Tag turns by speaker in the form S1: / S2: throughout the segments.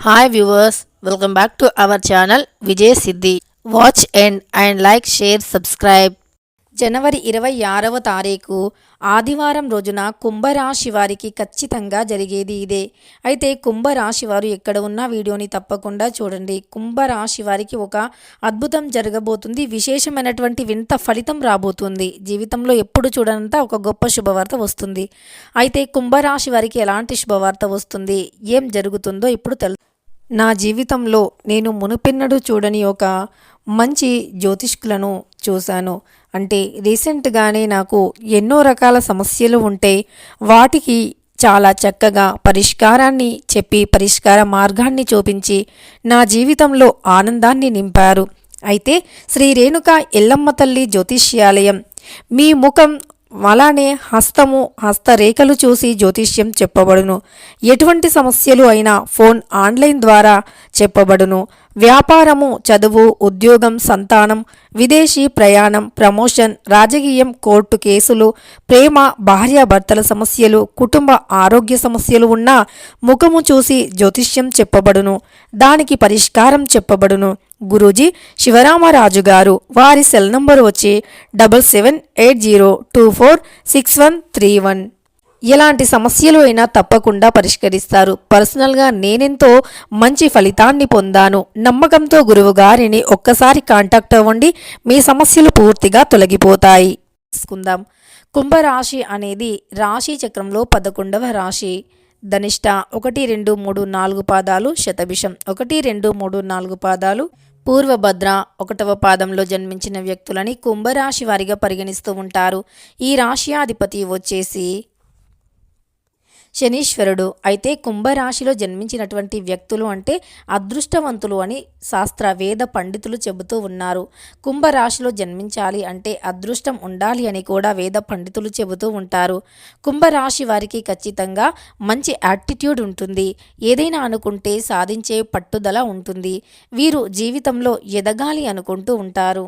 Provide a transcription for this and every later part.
S1: Hi viewers welcome back to our channel Vijay Siddhi watch and and like share subscribe జనవరి ఇరవై ఆరవ తారీఖు ఆదివారం రోజున కుంభరాశి వారికి ఖచ్చితంగా జరిగేది ఇదే. అయితే కుంభరాశి వారు ఎక్కడ ఉన్న వీడియోని తప్పకుండా చూడండి. కుంభరాశి వారికి ఒక అద్భుతం జరగబోతుంది. విశేషమైనటువంటి వింత ఫలితం రాబోతుంది. జీవితంలో ఎప్పుడు చూడనంత ఒక గొప్ప శుభవార్త వస్తుంది. అయితే కుంభరాశి వారికి ఎలాంటి శుభవార్త వస్తుంది? ఏం జరుగుతుందో ఇప్పుడు తెలు నా జీవితంలో నేను మునుపెన్నడూ చూడని ఒక మంచి జ్యోతిష్కులను చూశాను. అంటే రీసెంట్గానే నాకు ఎన్నో రకాల సమస్యలు ఉంటే వాటికి చాలా చక్కగా పరిష్కారాన్ని చెప్పి పరిష్కార మార్గాన్ని చూపించి నా జీవితంలో ఆనందాన్ని నింపారు. అయితే శ్రీ రేణుక ఎల్లమ్మ తల్లి జ్యోతిష్యాలయం మీ ముఖం అలానే హస్తము హస్తరేఖలు చూసి జ్యోతిష్యం చెప్పబడును. ఎటువంటి సమస్యలు అయినా ఫోన్ ఆన్లైన్ ద్వారా చెప్పబడును. వ్యాపారము చదువు ఉద్యోగం సంతానం విదేశీ ప్రయాణం ప్రమోషన్ రాజకీయం కోర్టు కేసులు ప్రేమ భార్యాభర్తల సమస్యలు కుటుంబ ఆరోగ్య సమస్యలు ఉన్నా ముఖము చూసి జ్యోతిష్యం చెప్పబడును. దానికి పరిష్కారం చెప్పబడును. గురూజీ శివరామరాజు గారు. వారి సెల్ నంబర్ వచ్చి double seven eight zero two four six one three one. ఎలాంటి సమస్యలు అయినా తప్పకుండా పరిష్కరిస్తారు. పర్సనల్గా నేనెంతో మంచి ఫలితాన్ని పొందాను. నమ్మకంతో గురువు గారిని ఒక్కసారి కాంటాక్ట్ అవ్వండి. మీ సమస్యలు పూర్తిగా తొలగిపోతాయి. తీసుకుందాం. కుంభరాశి అనేది రాశి చక్రంలో పదకొండవ రాశి. ధనిష్ట ఒకటి రెండు మూడు నాలుగు పాదాలు శతభిషం. ఒకటి రెండు మూడు నాలుగు పాదాలు పూర్వభద్ర ఒకటవ పాదంలో జన్మించిన వ్యక్తులని కుంభరాశి వారిగా పరిగణిస్తూ ఉంటారు. ఈ రాశి అధిపతి వచ్చేసి శనీశ్వరుడు అయితే కుంభరాశిలో జన్మించినటువంటి వ్యక్తులు అంటే అదృష్టవంతులు అని శాస్త్ర వేద పండితులు చెబుతూ ఉన్నారు. కుంభరాశిలో జన్మించాలి అంటే అదృష్టం ఉండాలి అని కూడా వేద పండితులు చెబుతూ ఉంటారు. కుంభరాశి వారికి ఖచ్చితంగా మంచి యాటిట్యూడ్ ఉంటుంది. ఏదైనా అనుకుంటే సాధించే పట్టుదల ఉంటుంది. వీరు జీవితంలో ఎదగాలి అనుకుంటూ ఉంటారు.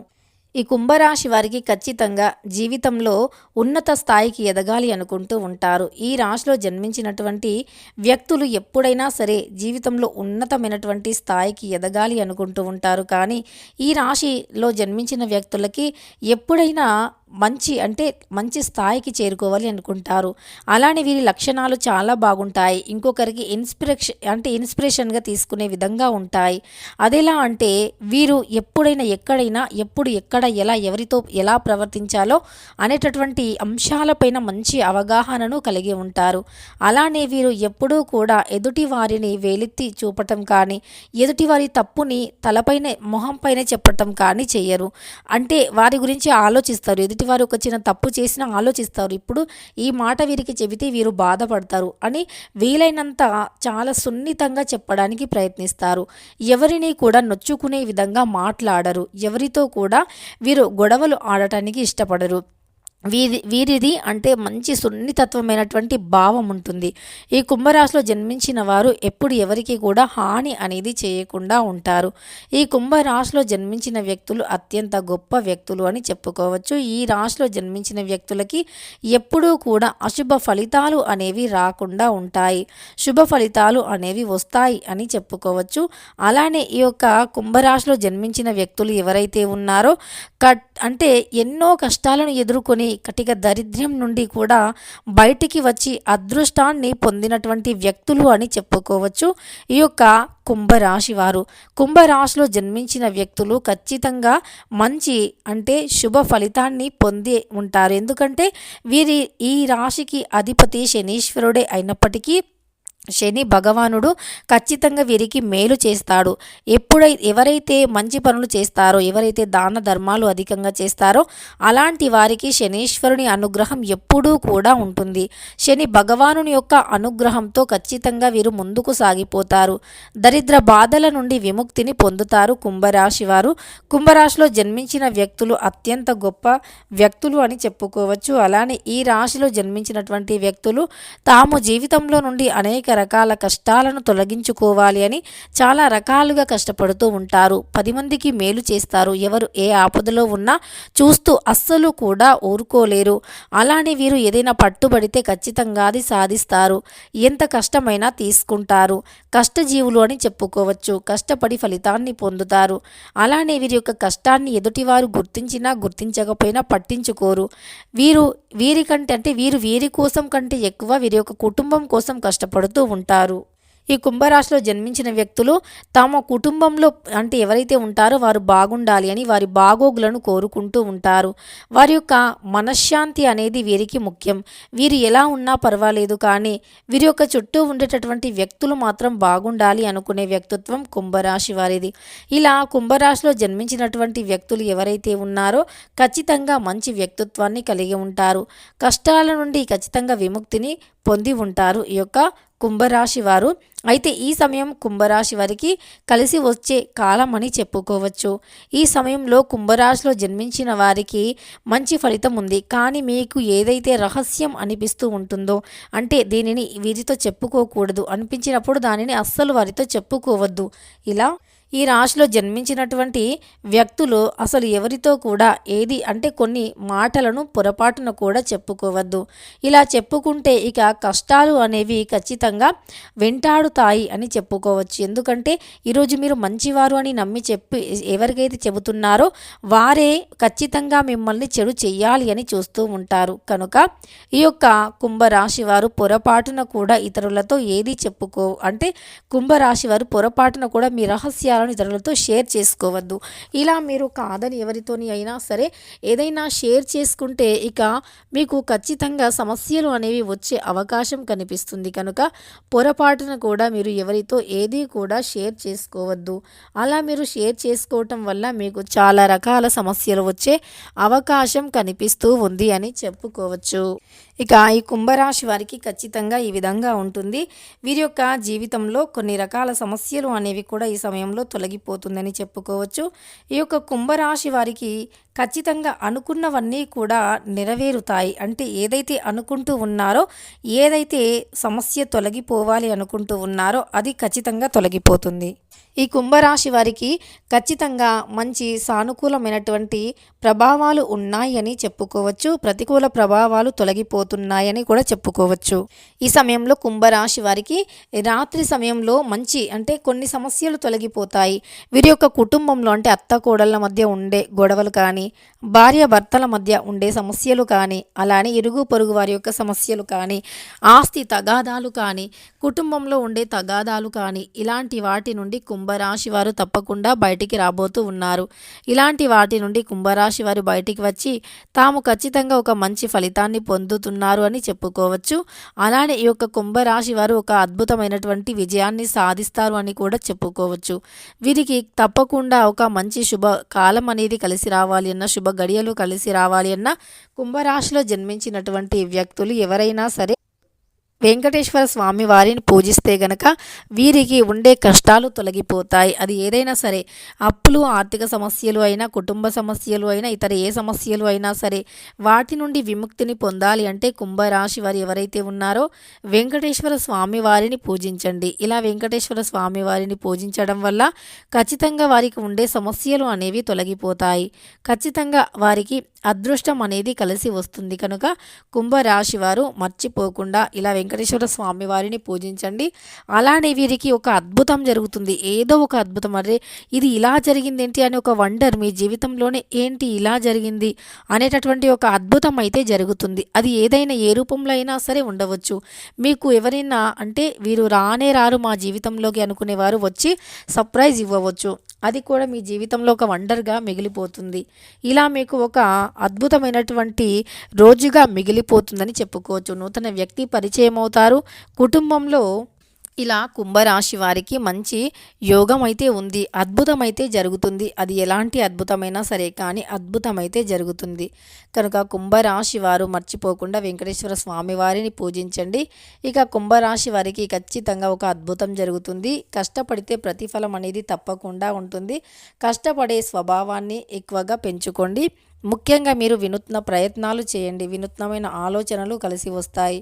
S1: ఈ కుంభరాశి వారికి ఖచ్చితంగా జీవితంలో ఉన్నత స్థాయికి ఎదగాలి అనుకుంటూ ఉంటారు. ఈ రాశిలో జన్మించినటువంటి వ్యక్తులు ఎప్పుడైనా సరే జీవితంలో ఉన్నతమైనటువంటి స్థాయికి ఎదగాలి అనుకుంటూ ఉంటారు. కానీ ఈ రాశిలో జన్మించిన వ్యక్తులకి ఎప్పుడైనా మంచి అంటే మంచి స్థాయికి చేరుకోవాలి అనుకుంటారు. అలానే వీరి లక్షణాలు చాలా బాగుంటాయి. ఇంకొకరికి ఇన్స్పిరేషన్ అంటే ఇన్స్పిరేషన్గా తీసుకునే విధంగా ఉంటాయి. అదెలా అంటే వీరు ఎప్పుడైనా ఎక్కడైనా ఎప్పుడు ఎక్కడ ఎలా ఎవరితో ఎలా ప్రవర్తించాలో అనేటటువంటి అంశాలపైన మంచి అవగాహనను కలిగి ఉంటారు. అలానే వీరు ఎప్పుడూ కూడా ఎదుటి వారిని వేలెత్తి చూపటం కానీ ఎదుటి వారి తప్పుని తలపైనే మొహంపైనే చెప్పటం కానీ చెయ్యరు అంటే వారి గురించి ఆలోచిస్తారు. ఎదుటి వారు ఒక చిన్న తప్పు చేసినా ఆలోచిస్తారు. ఇప్పుడు ఈ మాట వీరికి చెబితే వీరు బాధపడతారు అని వీలైనంత చాలా సున్నితంగా చెప్పడానికి ప్రయత్నిస్తారు. ఎవరిని కూడా నొచ్చుకునే విధంగా మాట్లాడరు. ఎవరితో కూడా వీరు గొడవలు ఆడటానికి ఇష్టపడరు. వీరి వీరిది అంటే మంచి సున్నితత్వమైనటువంటి భావం ఉంటుంది. ఈ కుంభరాశిలో జన్మించిన వారు ఎప్పుడు ఎవరికి కూడా హాని అనేది చేయకుండా ఉంటారు. ఈ కుంభరాశిలో జన్మించిన వ్యక్తులు అత్యంత గొప్ప వ్యక్తులు అని చెప్పుకోవచ్చు. ఈ రాశిలో జన్మించిన వ్యక్తులకి ఎప్పుడూ కూడా అశుభ ఫలితాలు అనేవి రాకుండా ఉంటాయి. శుభ ఫలితాలు అనేవి వస్తాయి అని చెప్పుకోవచ్చు. అలానే ఈ యొక్క కుంభరాశిలో జన్మించిన వ్యక్తులు ఎవరైతే ఉన్నారో కట్ అంటే ఎన్నో కష్టాలను ఎదుర్కొని కటిక దరిద్ర్యం నుండి కూడా బయటికి వచ్చి అదృష్టాన్ని పొందినటువంటి వ్యక్తులు అని చెప్పుకోవచ్చు. ఈ యొక్క కుంభరాశి వారు. కుంభరాశిలో జన్మించిన వ్యక్తులు ఖచ్చితంగా మంచి అంటే శుభ ఫలితాన్ని పొంది ఉంటారు. ఎందుకంటే వీరి ఈ రాశికి అధిపతి శనీశ్వరుడే అయినప్పటికీ శని భగవానుడు ఖచ్చితంగా వీరికి మేలు చేస్తాడు. ఎప్పుడై ఎవరైతే మంచి పనులు చేస్తారో ఎవరైతే దాన ధర్మాలు అధికంగా చేస్తారో అలాంటి వారికి శనీశ్వరుని అనుగ్రహం ఎప్పుడూ కూడా ఉంటుంది. శని భగవానుని యొక్క అనుగ్రహంతో ఖచ్చితంగా వీరు ముందుకు సాగిపోతారు. దరిద్ర బాధల నుండి విముక్తిని పొందుతారు కుంభరాశి వారు. కుంభరాశిలో జన్మించిన వ్యక్తులు అత్యంత గొప్ప వ్యక్తులు అని చెప్పుకోవచ్చు. అలానే ఈ రాశిలో జన్మించినటువంటి వ్యక్తులు తాము జీవితంలో నుండి అనేక రకాల కష్టాలను తొలగించుకోవాలి అని చాలా రకాలుగా కష్టపడుతూ ఉంటారు. పది మందికి మేలు చేస్తారు. ఎవరు ఏ ఆపదలో ఉన్నా చూస్తూ అస్సలు కూడా ఊరుకోలేరు. అలానే వీరు ఏదైనా పట్టుబడితే ఖచ్చితంగా అది సాధిస్తారు. ఎంత కష్టమైనా తీసుకుంటారు. కష్టజీవులు అని చెప్పుకోవచ్చు. కష్టపడి ఫలితాన్ని పొందుతారు. అలానే వీరి యొక్క కష్టాన్ని ఎదుటివారు గుర్తించినా గుర్తించకపోయినా పట్టించుకోరు. వీరు వీరికంటే అంటే వీరు వీరి కోసం కంటే ఎక్కువ వీరి యొక్క కుటుంబం కోసం కష్టపడుతూ ఉంటారు. ఈ కుంభరాశిలో జన్మించిన వ్యక్తులు తమ కుటుంబంలో అంటే ఎవరైతే ఉంటారో వారు బాగుండాలి అని వారి బాగోగులను కోరుకుంటూ ఉంటారు. వారి యొక్క మనశ్శాంతి అనేది వీరికి ముఖ్యం. వీరు ఎలా ఉన్నా పర్వాలేదు కానీ వీరి యొక్క చుట్టూ ఉండేటటువంటి వ్యక్తులు మాత్రం బాగుండాలి అనుకునే వ్యక్తిత్వం కుంభరాశి వారిది. ఇలా కుంభరాశిలో జన్మించినటువంటి వ్యక్తులు ఎవరైతే ఉన్నారో ఖచ్చితంగా మంచి వ్యక్తిత్వాన్ని కలిగి ఉంటారు. కష్టాల నుండి ఖచ్చితంగా విముక్తిని పొంది ఉంటారు. ఈ యొక్క కుంభరాశి వారు. అయితే ఈ సమయం కుంభరాశి వారికి కలిసి వచ్చే కాలం అని చెప్పుకోవచ్చు. ఈ సమయంలో కుంభరాశిలో జన్మించిన వారికి మంచి ఫలితం ఉంది. కానీ మీకు ఏదైతే రహస్యం అనిపిస్తూ ఉంటుందో అంటే దీనిని వీరితో చెప్పుకోకూడదు. అనిపించినప్పుడు దానిని అస్సలు వారితో చెప్పుకోవద్దు. ఇలా ఈ రాశిలో జన్మించినటువంటి వ్యక్తులు అసలు ఎవరితో కూడా ఏది అంటే కొన్ని మాటలను పొరపాటున కూడా చెప్పుకోవద్దు. ఇలా చెప్పుకుంటే ఇక కష్టాలు అనేవి ఖచ్చితంగా వెంటాడుతాయి అని చెప్పుకోవచ్చు. ఎందుకంటే ఈరోజు మీరు మంచివారు అని నమ్మి చెప్పి ఎవరికైతే చెబుతున్నారో వారే ఖచ్చితంగా మిమ్మల్ని చెడు చెయ్యాలి అని చూస్తూ ఉంటారు. కనుక ఈ యొక్క కుంభరాశి వారు పొరపాటున కూడా ఇతరులతో ఏది చెప్పుకో అంటే కుంభరాశి వారు పొరపాటున కూడా మీ విషయాలను ఇతరులతో షేర్ చేసుకోవద్దు. ఇలా మీరు కాదని ఎవరితోని అయినా సరే ఏదైనా షేర్ చేసుకుంటే ఇక మీకు ఖచ్చితంగా సమస్యలు అనేవి వచ్చే అవకాశం కనిపిస్తుంది. కనుక పొరపాటున కూడా మీరు ఎవరితో ఏది కూడా షేర్ చేసుకోవద్దు. అలా మీరు షేర్ చేసుకోవటం వల్ల మీకు చాలా రకాల సమస్యలు వచ్చే అవకాశం కనిపిస్తూ ఉంది అని చెప్పుకోవచ్చు. ఇక ఈ కుంభరాశి వారికి ఖచ్చితంగా ఈ విధంగా ఉంటుంది. వీరి యొక్క జీవితంలో కొన్ని రకాల సమస్యలు అనేవి కూడా ఈ సమయంలో తొలగిపోతుందని చెప్పుకోవచ్చు. ఈ యొక్క కుంభరాశి వారికి ఖచ్చితంగా అనుకున్నవన్నీ కూడా నెరవేరుతాయి. అంటే ఏదైతే అనుకుంటూ ఉన్నారో ఏదైతే సమస్య తొలగిపోవాలి అనుకుంటూ ఉన్నారో అది ఖచ్చితంగా తొలగిపోతుంది. ఈ కుంభరాశి వారికి ఖచ్చితంగా మంచి సానుకూలమైనటువంటి ప్రభావాలు ఉన్నాయని చెప్పుకోవచ్చు. ప్రతికూల ప్రభావాలు తొలగిపోతున్నాయని కూడా చెప్పుకోవచ్చు. ఈ సమయంలో కుంభరాశి వారికి రాత్రి సమయంలో మంచి అంటే కొన్ని సమస్యలు తొలగిపోతాయి. వీరి యొక్క కుటుంబంలో అంటే అత్త కోడళ్ళ మధ్య ఉండే గొడవలు కానీ భార్య భర్తల మధ్య ఉండే సమస్యలు కానీ అలానే ఇరుగు పొరుగు వారి యొక్క సమస్యలు కానీ ఆస్తి తగాదాలు కానీ కుటుంబంలో ఉండే తగాదాలు కానీ ఇలాంటి వాటి నుండి కుంభరాశి వారు తప్పకుండా బయటికి రాబోతూ ఉన్నారు. ఇలాంటి వాటి నుండి కుంభరాశి వారు బయటికి వచ్చి తాము ఖచ్చితంగా ఒక మంచి ఫలితాన్ని పొందుతున్నారు అని చెప్పుకోవచ్చు. అలానే ఈ యొక్క కుంభరాశి వారు ఒక అద్భుతమైనటువంటి విజయాన్ని సాధిస్తారు అని కూడా చెప్పుకోవచ్చు. వీరికి తప్పకుండా ఒక మంచి శుభ కాలం అనేది కలిసి రావాలి అన్న శుభ గడియలు కలిసి రావాలి అన్న కుంభరాశిలో జన్మించినటువంటి వ్యక్తులు ఎవరైనా సరే వెంకటేశ్వర స్వామి వారిని పూజిస్తే గనక వీరికి ఉండే కష్టాలు తొలగిపోతాయి. అది ఏదైనా సరే అప్పులు ఆర్థిక సమస్యలు అయినా కుటుంబ సమస్యలు అయినా ఇతర ఏ సమస్యలు అయినా సరే వాటి నుండి విముక్తిని పొందాలి అంటే కుంభరాశి వారు ఎవరైతే ఉన్నారో వెంకటేశ్వర స్వామి వారిని పూజించండి. ఇలా వెంకటేశ్వర స్వామి వారిని పూజించడం వల్ల ఖచ్చితంగా వారికి ఉండే సమస్యలు అనేవి తొలగిపోతాయి. ఖచ్చితంగా వారికి అదృష్టం అనేది కలిసి వస్తుంది. కనుక కుంభరాశి వారు మర్చిపోకుండా ఇలా వెంకటేశ్వర స్వామి వారిని పూజించండి. అలానే వీరికి ఒక అద్భుతం జరుగుతుంది. ఏదో ఒక అద్భుతం. అరే ఇది ఇలా జరిగింది ఏంటి అని ఒక వండర్ మీ జీవితంలోనే ఏంటి ఇలా జరిగింది అనేటటువంటి ఒక అద్భుతం అయితే జరుగుతుంది. అది ఏదైనా ఏ రూపంలో అయినా సరే ఉండవచ్చు. మీకు ఎవరైనా అంటే వీరు రానే రారు మా జీవితంలోకి అనుకునేవారు వచ్చి సర్ప్రైజ్ ఇవ్వవచ్చు. అది కూడా మీ జీవితంలో ఒక వండర్గా మిగిలిపోతుంది. ఇలా మీకు ఒక అద్భుతమైనటువంటి రోజుగా మిగిలిపోతుందని చెప్పుకోవచ్చు. నూతన వ్యక్తి పరిచయం అవుతారు కుటుంబంలో ఇలా కుంభరాశి వారికి మంచి యోగం అయితే ఉంది అద్భుతమైతే జరుగుతుంది. అది ఎలాంటి అద్భుతమైనా సరే కానీ అద్భుతమైతే జరుగుతుంది. కనుక కుంభరాశి వారు మర్చిపోకుండా వెంకటేశ్వర స్వామి వారిని పూజించండి. ఇక కుంభరాశి వారికి ఖచ్చితంగా ఒక అద్భుతం జరుగుతుంది. కష్టపడితే ప్రతిఫలం అనేది తప్పకుండా ఉంటుంది. కష్టపడే స్వభావాన్ని ఎక్కువగా పెంచుకోండి. ముఖ్యంగా మీరు వినూత్న ప్రయత్నాలు చేయండి. వినూత్నమైన ఆలోచనలు కలిసి వస్తాయి.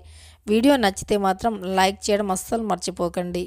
S1: వీడియో నచ్చితే మాత్రం లైక్ చేయడం అస్సలు మర్చిపోకండి.